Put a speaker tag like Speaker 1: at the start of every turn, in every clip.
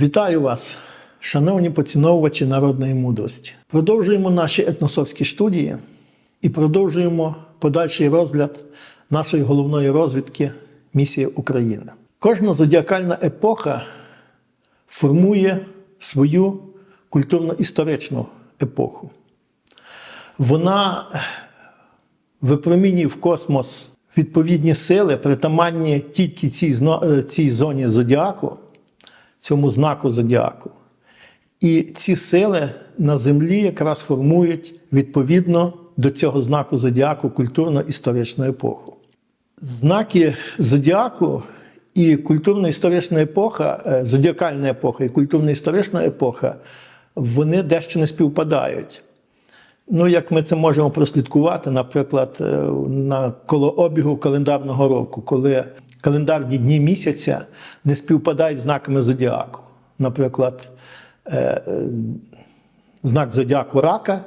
Speaker 1: Вітаю вас, шановні поціновувачі народної мудрості. Продовжуємо наші етносовські студії і продовжуємо подальший розгляд нашої головної розвідки Місія України. Кожна зодіакальна епоха формує свою культурно-історичну епоху. Вона випромінює в космос відповідні сили, притаманні тільки цій, цій зоні зодіаку, цьому знаку зодіаку. І ці сили на землі якраз формують відповідно до цього знаку зодіаку культурно-історичну епоху. Знаки зодіаку і культурно-історична епоха, е, зодіакальна епоха і культурно-історична епоха, вони дещо не співпадають. Ну, як ми це можемо прослідкувати, наприклад, е, на колообігу календарного року, коли календарні дні місяця не співпадають знаками зодіаку. Наприклад, е, е, знак зодіаку рака,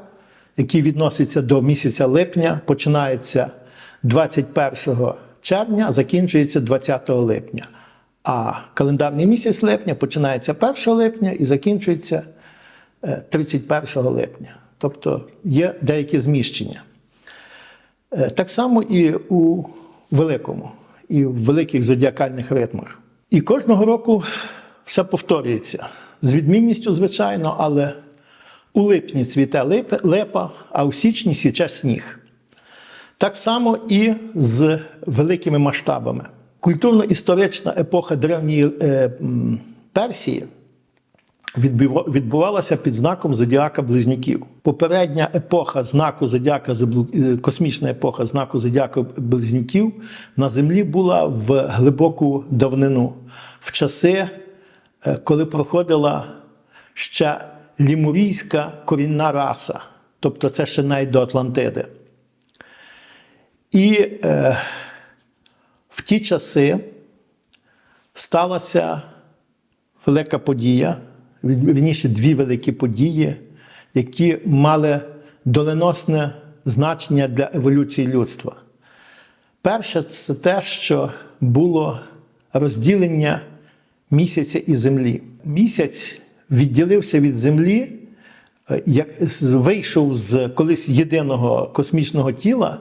Speaker 1: який відноситься до місяця липня, починається 21 червня, закінчується 20 липня. А календарний місяць липня починається 1 липня і закінчується е, 31 липня. Тобто є деякі зміщення. Е, Так само і у великому, і в великих зодіакальних ритмах. І кожного року все повторюється. З відмінністю, звичайно, але у липні цвіте липа, а у січні січе сніг. Так само і з великими масштабами. Культурно-історична епоха древньої е, Персії відбувалася під знаком зодіака близнюків. Попередня епоха знаку зодіака е, космічна епоха знаку зодіака близнюків на землі була в глибоку давнину, в часи, е, коли проходила ще лімурійська корінна раса, тобто це ще навіть до Атлантиди. І е, в ті часи сталася велика подія, вірніше, дві великі події, які мали доленосне значення для еволюції людства. Перше, це те, що було розділення місяця і землі. Місяць відділився від землі, е, як вийшов з колись єдиного космічного тіла,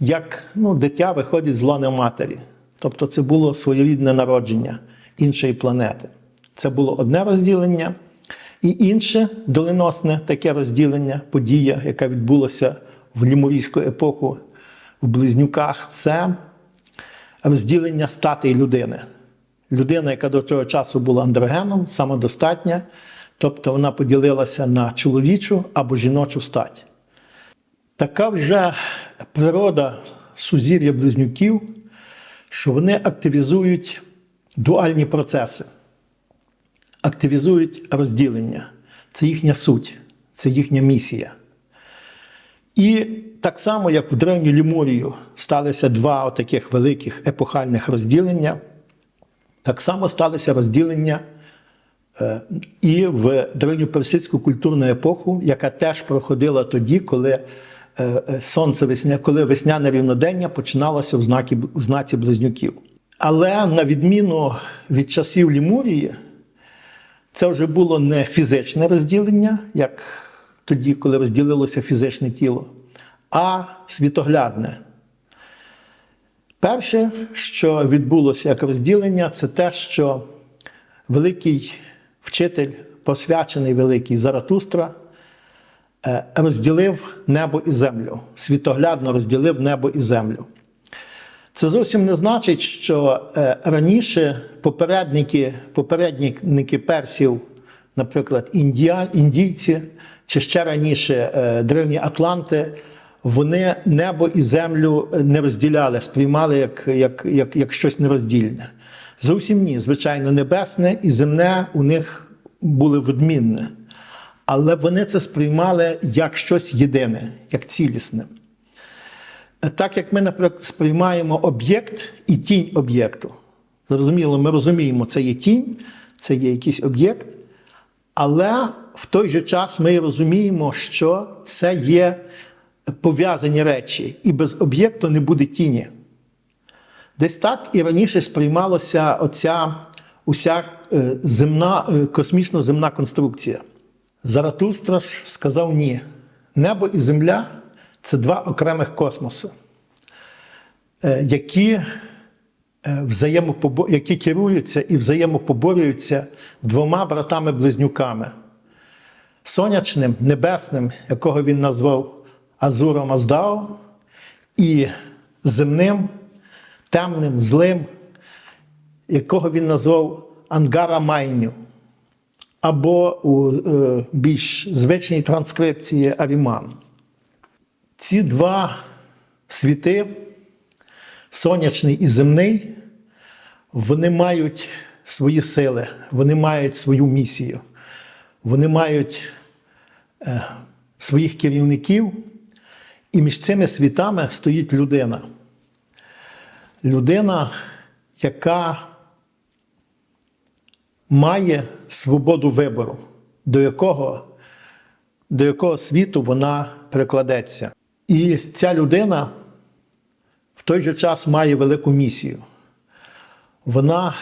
Speaker 1: як ну, дитя виходить з лона матері. Тобто це було своєрідне народження іншої планети. Це було одне розділення, і інше доленосне таке розділення, подія, яка відбулася в лімурійську епоху в близнюках, це розділення статей людини. Людина, яка до того часу була андрогеном, самодостатня, тобто вона поділилася на чоловічу або жіночу стать. Така вже природа сузір'я близнюків, що вони активізують дуальні процеси, активізують розділення. Це їхня суть, це їхня місія. І так само, як в древню Лімурію сталися два таких великих епохальних розділення, так само сталися розділення е, і в древньоперсидську культурну епоху, яка теж проходила тоді, коли е, е, сонце весня, коли весняне рівнодення починалося в знаці близнюків. Але на відміну від часів Лімурії, це вже було не фізичне розділення, як тоді, коли розділилося фізичне тіло, а світоглядне. Перше, що відбулося як розділення, це те, що великий вчитель, посвячений великий Заратустра, е, розділив небо і землю, світоглядно розділив небо і землю. Це зовсім не значить, що е, раніше попередники, попередники персів, наприклад, індія, індійці, чи ще раніше е, древні Атланти, вони небо і землю не розділяли, сприймали як, як, як, як щось нероздільне. Зовсім ні. Звичайно, небесне і земне у них були відмінне. Але вони це сприймали як щось єдине, як цілісне. Так як ми, наприклад, сприймаємо об'єкт і тінь об'єкту. Зрозуміло, ми розуміємо, це є тінь, це є якийсь об'єкт, але в той же час ми розуміємо, що це є пов'язані речі, і без об'єкту не буде тіні. Десь так і раніше сприймалася оця уся е, земна, е, космічно-земна конструкція. Заратустра ж сказав ні. Небо і земля це два окремих космоси, е, які, е, які керуються і взаємопоборюються двома братами-близнюками сонячним, небесним, якого він назвав Азуром Аздао, і земним, темним, злим, якого він назвав Ангара Майню, або у е, більш звичній транскрипції Аріман. Ці два світи, сонячний і земний, вони мають свої сили, вони мають свою місію, вони мають е, своїх керівників, і між цими світами стоїть людина. Людина, яка має свободу вибору, до якого, до якого світу вона прикладеться. І ця людина в той же час має велику місію. Вона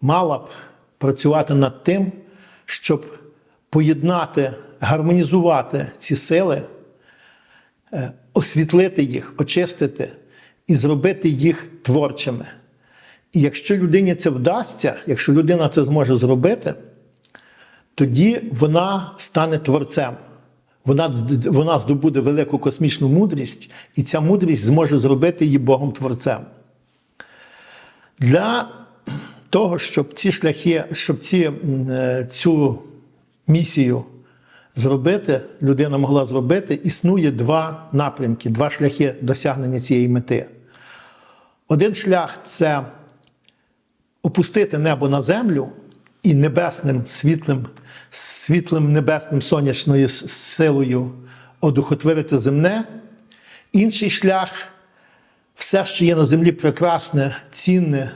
Speaker 1: мала б працювати над тим, щоб поєднати, гармонізувати ці сили, е, освітлити їх, очистити і зробити їх творчими. І якщо людині це вдасться, якщо людина це зможе зробити, тоді вона стане творцем. Вона, вона здобуде велику космічну мудрість, і ця мудрість зможе зробити її Богом Творцем. Для того, щоб ці шляхи, щоб ці, е, цю місію зробити, людина могла зробити, існує два напрямки, два шляхи досягнення цієї мети. Один шлях це опустити небо на землю і небесним світлим, світлим небесним сонячною силою одухотворити земне. Інший шлях все, що є на землі прекрасне, цінне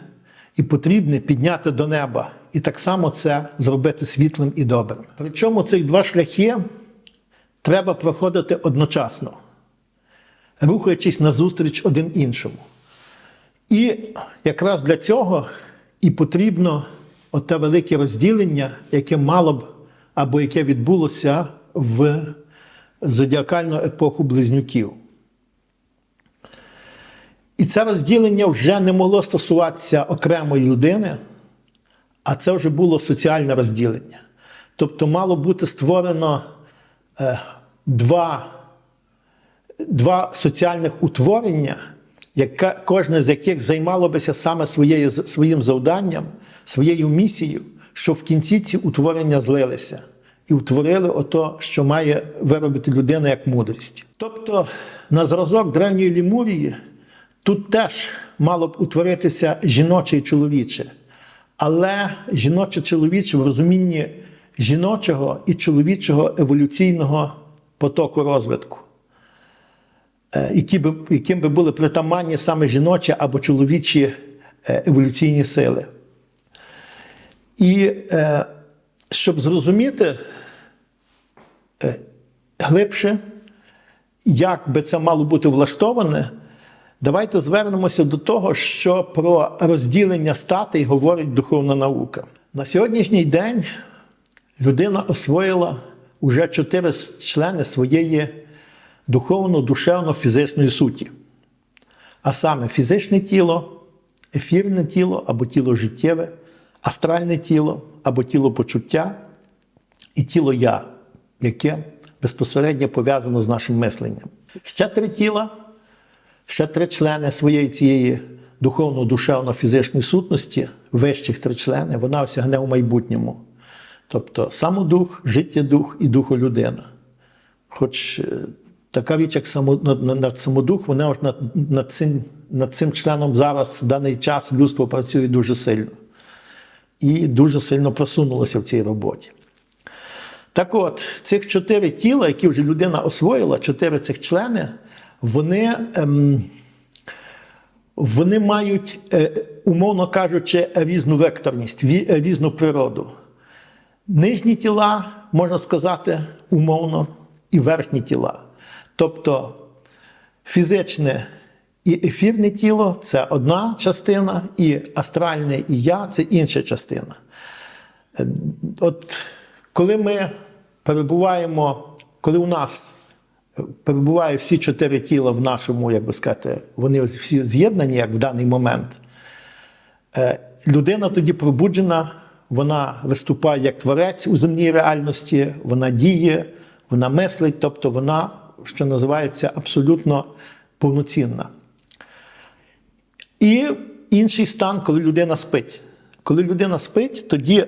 Speaker 1: і потрібне, підняти до неба. І так само це зробити світлим і добрим. Причому цих два шляхи треба проходити одночасно, рухаючись назустріч один іншому. І якраз для цього і потрібно оте велике розділення, яке мало б або яке відбулося в зодіакальну епоху близнюків. І це розділення вже не могло стосуватися окремої людини, а це вже було соціальне розділення. Тобто мало бути створено е, два, два соціальних утворення, яка, кожне з яких займало бися саме своєю, своїм завданням, своєю місією, щоб в кінці ці утворення злилися і утворили ото, що має виробити людина як мудрість. Тобто, на зразок древньої Лімурії тут теж мало б утворитися жіноче і чоловіче, але жіноче-чоловіче в розумінні жіночого і чоловічого еволюційного потоку розвитку е, які би, яким би були притаманні саме жіночі або чоловічі е, еволюційні сили. І е, щоб зрозуміти е, глибше, як би це мало бути влаштоване, давайте звернемося до того, що про розділення статей говорить духовна наука. На сьогоднішній день людина освоїла вже чотири члени своєї духовно-душевно-фізичної суті. А саме фізичне тіло, ефірне тіло або тіло життєве, астральне тіло або тіло почуття і тіло я, яке безпосередньо пов'язано з нашим мисленням. Ще три тіла, ще три члени своєї цієї духовно-душевно-фізичної сутності, вищих три члени, вона осягне у майбутньому. Тобто самодух, життєдух і духолюдина. Хоч е, така річ, як самодух, вона над, над, цим, над цим членом зараз в даний час людство працює дуже сильно. І дуже сильно просунулося в цій роботі. Так от, цих чотири тіла, які вже людина освоїла, чотири цих члени, вони, ем, вони мають, е, умовно кажучи, різну векторність, ві- різну природу. Нижні тіла, можна сказати, умовно, і верхні тіла. Тобто фізичне І ефірне тіло це одна частина, і астральне і я це інша частина. От коли ми перебуваємо, коли у нас перебуває всі чотири тіла в нашому, як би сказати, вони всі з'єднані як в даний момент, е, людина тоді пробуджена, вона виступає як творець у земній реальності, вона діє, вона мислить, тобто вона, що називається, абсолютно повноцінна. І інший стан, коли людина спить. Коли людина спить, тоді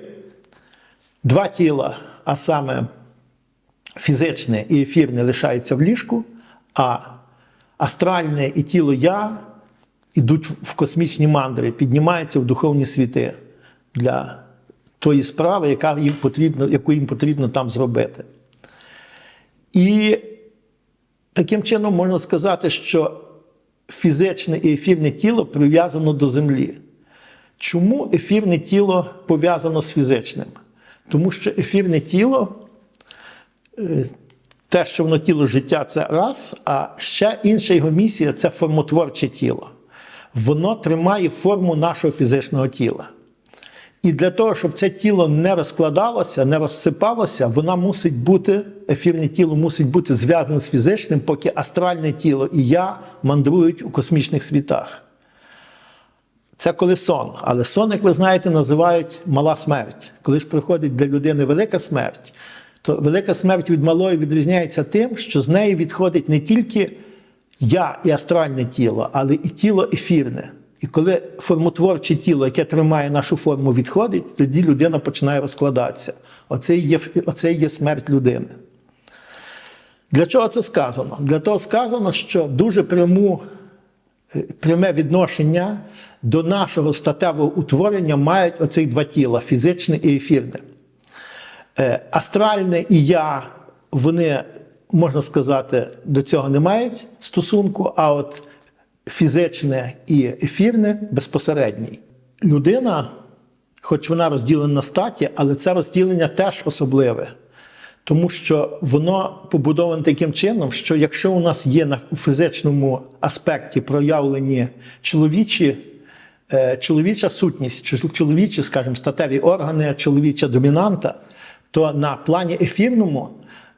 Speaker 1: два тіла, а саме фізичне і ефірне лишаються в ліжку, а астральне і тіло я йдуть в космічні мандри, піднімаються в духовні світи для тої справи, яка їм потрібно, яку їм потрібно там зробити. І таким чином можна сказати, що фізичне і ефірне тіло прив'язано до землі. Чому ефірне тіло пов'язано з фізичним? Тому що ефірне тіло, е, те, що воно тіло життя, це раз, а ще інша його місія це формотворче тіло. Воно тримає форму нашого фізичного тіла. І для того, щоб це тіло не розкладалося, не розсипалося, вона мусить бути, ефірне тіло мусить бути зв'язане з фізичним, поки астральне тіло і я мандрують у космічних світах. Це коли сон. Але сон, як ви знаєте, називають мала смерть. Коли ж приходить для людини велика смерть, то велика смерть від малої відрізняється тим, що з неї відходить не тільки я і астральне тіло, але і тіло ефірне. І коли формотворче тіло, яке тримає нашу форму, відходить, тоді людина починає розкладатися. Оце є, оце є смерть людини. Для чого це сказано? Для того сказано, що дуже пряму, е, пряме відношення до нашого статевого утворення мають оці два тіла фізичне і ефірне. Е, Астральне і я, вони, можна сказати, до цього не мають стосунку, а от фізичне і ефірне безпосередній. Людина, хоч вона розділена на статі, але це розділення теж особливе. Тому що воно побудоване таким чином, що якщо у нас є на фізичному аспекті проявлені чоловічі, е, чоловіча сутність, чоловічі, скажімо, статеві органи, чоловіча домінанта, то на плані ефірному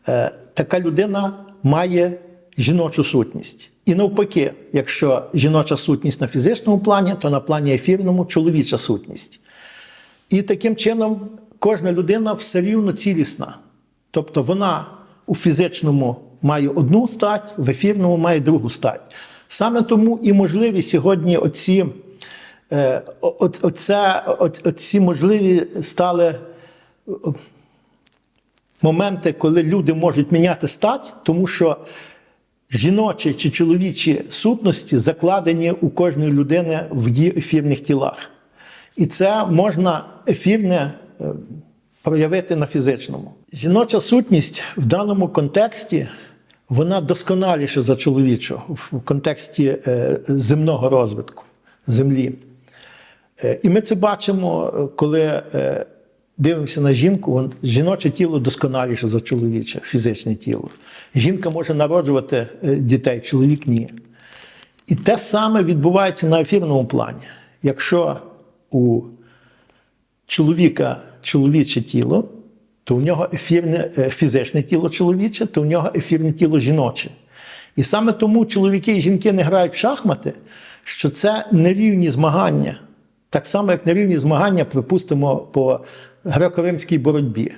Speaker 1: е, така людина має жіночу сутність. І навпаки, якщо жіноча сутність на фізичному плані, то на плані ефірному чоловіча сутність. І таким чином кожна людина все рівно цілісна. Тобто вона у фізичному має одну стать, в ефірному має другу стать. Саме тому і можливі сьогодні оці, е, оце, оці можливі стали моменти, коли люди можуть міняти стать, тому що жіночі чи чоловічі сутності закладені у кожної людини в її ефірних тілах. І це можна ефірне е, проявити на фізичному. Жіноча сутність в даному контексті вона досконаліша за чоловічу в контексті е, земного розвитку землі. Е, І ми це бачимо, коли дивимося на жінку, жіноче тіло досконаліше за чоловіче, фізичне тіло. Жінка може народжувати е, дітей, чоловік ні. І те саме відбувається на ефірному плані. Якщо у чоловіка чоловіче тіло, то у нього ефірне, е, фізичне тіло чоловіче, то у нього ефірне тіло жіноче. І саме тому чоловіки і жінки не грають в шахмати, що це нерівні змагання. Так само, як нерівні змагання, припустимо, по греко-римській боротьбі.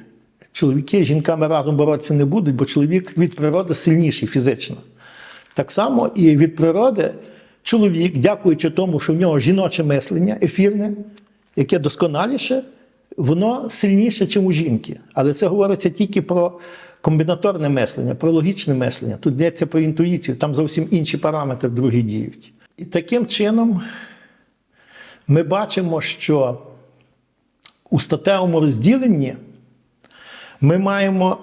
Speaker 1: Чоловіки з жінками разом боротися не будуть, бо чоловік від природи сильніший фізично. Так само і від природи чоловік, дякуючи тому, що в нього жіноче мислення, ефірне, яке досконаліше, воно сильніше, ніж у жінки. Але це говориться тільки про комбінаторне мислення, про логічне мислення. Тут йдеться про інтуїцію, там зовсім інші параметри другі діють. І таким чином ми бачимо, що у статевому розділенні ми маємо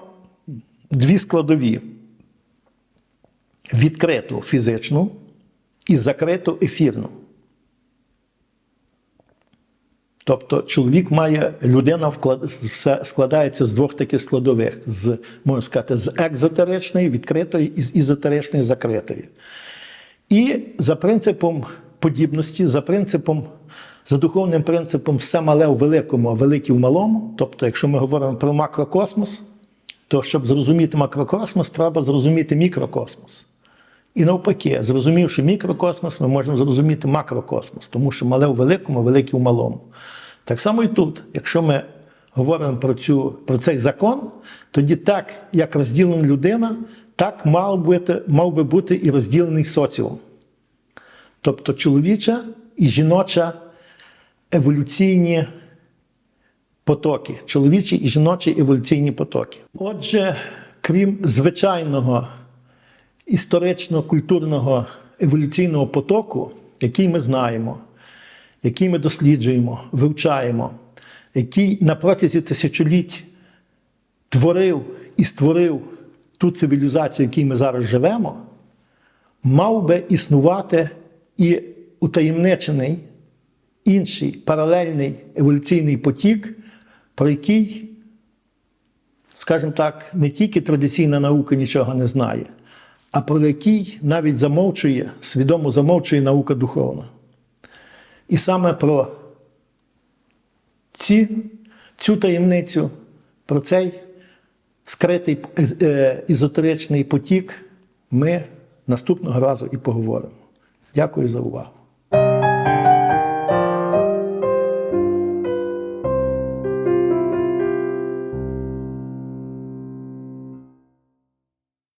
Speaker 1: дві складові: відкриту фізичну і закриту ефірну. Тобто чоловік має, людина вклад- складається з двох таких складових: з, можна сказати, з екзотеричної, відкритої і з ізотеричної закритої. І за принципом подібності, за принципом, за духовним принципом все мале в великому, а велике в малому. Тобто, якщо ми говоримо про макрокосмос, то щоб зрозуміти макрокосмос, треба зрозуміти мікрокосмос. І навпаки, зрозумівши мікрокосмос, ми можемо зрозуміти макрокосмос, тому що мале в великому, велике в малому. Так само і тут, якщо ми говоримо про, цю, про цей закон, тоді так, як розділена людина, так мав, бути, мав би бути і розділений соціум. Тобто чоловіча і жіноча еволюційні потоки, чоловічі і жіночі еволюційні потоки. Отже, крім звичайного історично-культурного еволюційного потоку, який ми знаємо, який ми досліджуємо, вивчаємо, який на протязі тисячоліть творив і створив ту цивілізацію, в якій ми зараз живемо, мав би існувати і утаємничений інший паралельний еволюційний потік, про який, скажімо так, не тільки традиційна наука нічого не знає, а про який навіть замовчує, свідомо замовчує наука духовна. І саме про ці, цю таємницю, про цей скритий е, езотеричний потік ми наступного разу і поговоримо. Дякую за увагу.